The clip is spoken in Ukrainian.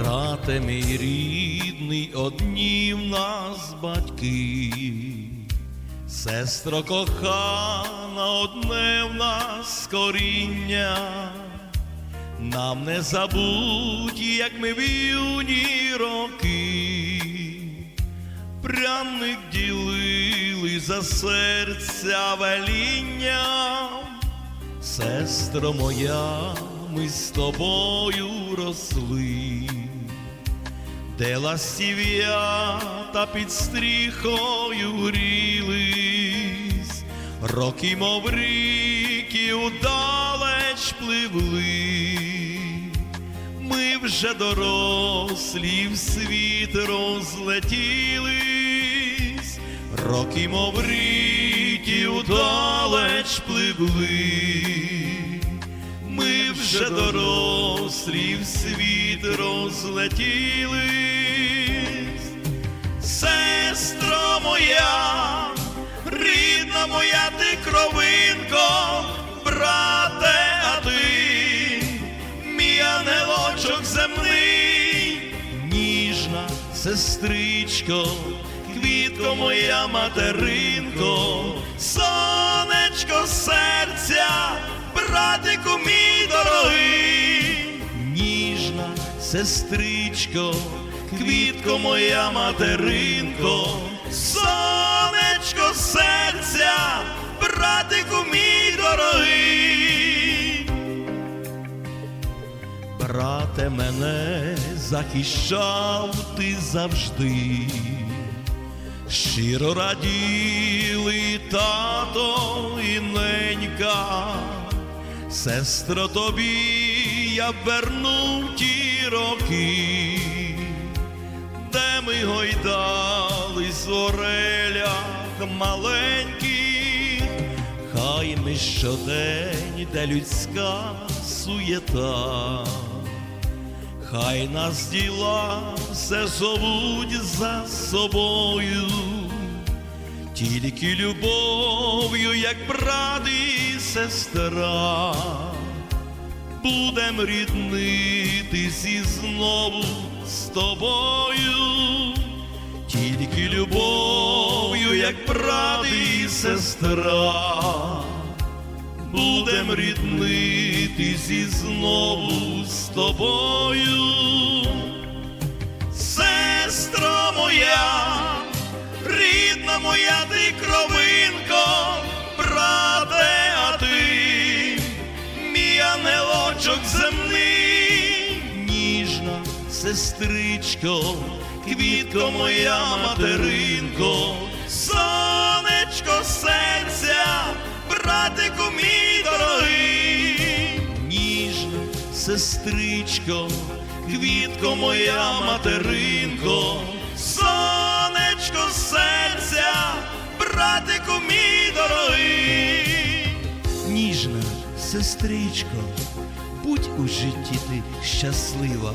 Брате мій рідний, одні в нас батьки, сестро кохана, одне в нас коріння, нам не забудь, як ми в юні роки, пряник ділили за серця веління. Сестро моя, ми з тобою росли, де ластів'ята під стріхою грілись, роки, мов ріки, удалеч пливли, ми вже дорослі в світ розлетілись, роки, мов ріки, удалеч пливли, ми вже дорослі в світ розлетілись, сестро моя, рідна моя ти кровинко, брате, а ти, мій ангелочок земний, ніжна сестричко, квітко моя материнко, сонечко серця, братику мій дорогий, ніжна сестричко, квітко моя материнко, сонечко серця, братику мій дорогий. Брате, мене захищав ти завжди, щиро раділи тато і ненька, сестро тобі я вернув ті роки, де ми гойдались в орелях маленьких, хай ми щодень, де людська суєта, хай нас діла все зовуть за собою, тільки любов'ю, як брат і сестра, будем ріднитись і знову з тобою, тільки любов'ю, як брат і сестра будем ріднитись і знову з тобою, моя ти кровинко, брате, а ти, мій ангелочок земний, ніжна сестричко, квітко моя материнко, сонечко серця, братику мій дорогий, ніжна сестричко, квітко моя материнко, сонечко серця, братику мій дорогий, ніжна сестричко, будь у житті ти щаслива.